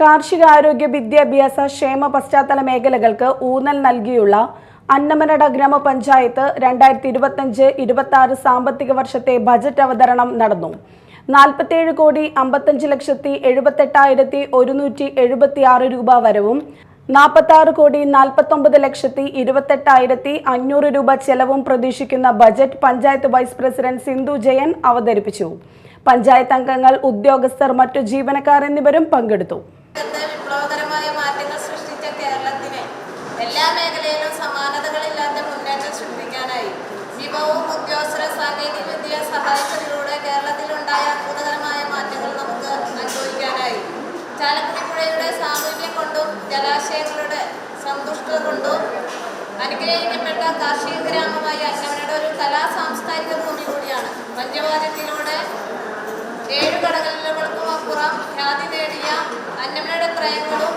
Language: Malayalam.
കാർഷികാരോഗ്യ വിദ്യാഭ്യാസ ക്ഷേമ പശ്ചാത്തല മേഖലകൾക്ക് ഊന്നൽ നൽകിയുള്ള അന്നമനട ഗ്രാമപഞ്ചായത്ത് രണ്ടായിരത്തി ഇരുപത്തഞ്ച് ഇരുപത്തി ആറ് സാമ്പത്തിക വർഷത്തെ ബജറ്റ് അവതരണം നടന്നു. നാൽപ്പത്തിയേഴ് കോടി അമ്പത്തഞ്ച് ലക്ഷത്തി എഴുപത്തെട്ടായിരത്തി ഒരുന്നൂറ്റി എഴുപത്തി ആറ് രൂപ വരവും നാൽപ്പത്തി ആറ് കോടി നാൽപ്പത്തൊമ്പത് ലക്ഷത്തി ഇരുപത്തെട്ടായിരത്തി അഞ്ഞൂറ് രൂപ ചെലവും പ്രതീക്ഷിക്കുന്ന budget panchayat vice president Sindhu Jayan അവതരിപ്പിച്ചു. പഞ്ചായത്ത് അംഗങ്ങൾ ഉദ്യോഗസ്ഥർ മറ്റു ജീവനക്കാർ എന്നിവരും പങ്കെടുത്തു. സഹായിച്ചതിലൂടെ കേരളത്തിലുണ്ടായ അത്ഭുതകരമായ മാറ്റങ്ങൾ നമുക്ക് അനുഭവിക്കാനായി. ചാലക്കുടി പുഴയുടെ സാമൂഹ്യം കൊണ്ടും ജലാശയങ്ങളുടെ സന്തുഷ്ടത കൊണ്ടും അനുഗ്രഹിക്കപ്പെട്ട കാർഷിക ഗ്രാമമായ അന്നവരുടെ ഒരു കലാ സാംസ്കാരിക ഭൂമി കൂടിയാണ്. പഞ്ചവാദ്യത്തിലൂടെ ഏഴ് കടകളിലുകൾക്കും അപ്പുറം ഖ്യാതി നേടിയ അന്നമ്മയുടെ ത്രയങ്ങളും